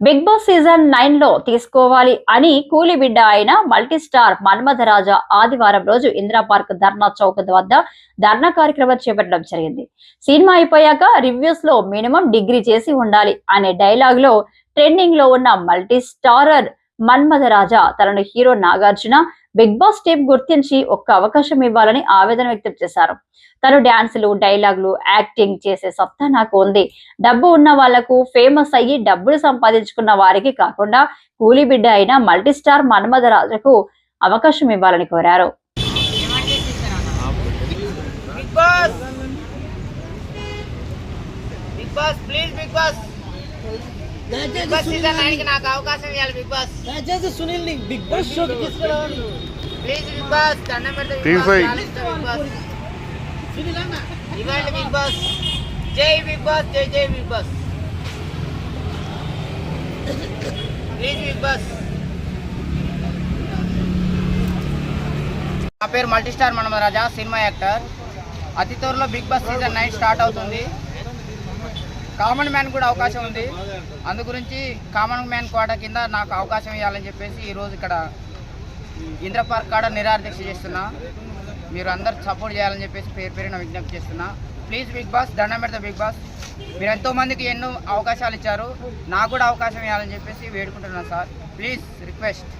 Big Boss season నైన్లో తీసుకోవాలి అని కూలి బిడ్డ అయిన మల్టీస్టార్ మన్మధరాజ ఆదివారం రోజు ఇందిరా పార్క్ ధర్నా చౌక్ వద్ద ధర్నా కార్యక్రమం చేపట్టడం జరిగింది. సినిమా అయిపోయాక రివ్యూస్లో మినిమం డిగ్రీ చేసి ఉండాలి అనే డైలాగ్లో ట్రెండింగ్లో ఉన్న మల్టీస్టారర్ మన్మధరాజా తనను hero Nagarjuna Big Boss team గుర్తించి ఒక్క అవకాశం ఇవ్వాలని ఆవేదన వ్యక్తం చేశారు. తను డాన్సులు డైలాగులు యాక్టింగ్ చేసే సత్తా నాకు ఉంది. డబ్బు ఉన్న వాళ్ళకు ఫేమస్ అయ్యి డబ్బులు సంపాదించుకున్న వారికి కాకుండా కూలీ బిడ్డ అయిన మల్టీస్టార్ మన్మధరాజకు అవకాశం ఇవ్వాలని కోరారు. Big Boss please Big Boss! Big Boss season నైన్కి నాకు అవకాశం ఇవ్వాలి బిగ్ బాస్ దయచేసి సునీల్ని బిగ్ బాస్ షోకి తీసుకురావాలి. ప్లీజ్ బిగ్ బాస్ దండం పెడితే Team బిగ్ బాస్ ఇవ్వండి బాస్ జై బిగ్ బాస్ జై జై Big Boss please Big Boss నా పేరు multi star Manamaraja cinema actor. అతి త్వరలో Big Boss season nine start అవుతుంది. కామన్ మ్యాన్ కూడా అవకాశం ఉంది. అందు గురించి కామన్ మ్యాన్ కోట కింద నాకు అవకాశం ఇవ్వాలని చెప్పేసి ఈరోజు ఇక్కడ ఇంద్ర పార్క్ కాడ నిరాధ్యక్ష చేస్తున్నా. మీరు అందరు సపోర్ట్ చేయాలని చెప్పేసి పేరు పేరున విజ్ఞప్తి చేస్తున్నా. ప్లీజ్ బిగ్ బాస్ దండం పెడతా బిగ్ బాస్. మీరు ఎంతోమందికి ఎన్నో అవకాశాలు ఇచ్చారు. నాకు కూడా అవకాశం ఇవ్వాలని చెప్పేసి వేడుకుంటున్నాను సార్. Please request.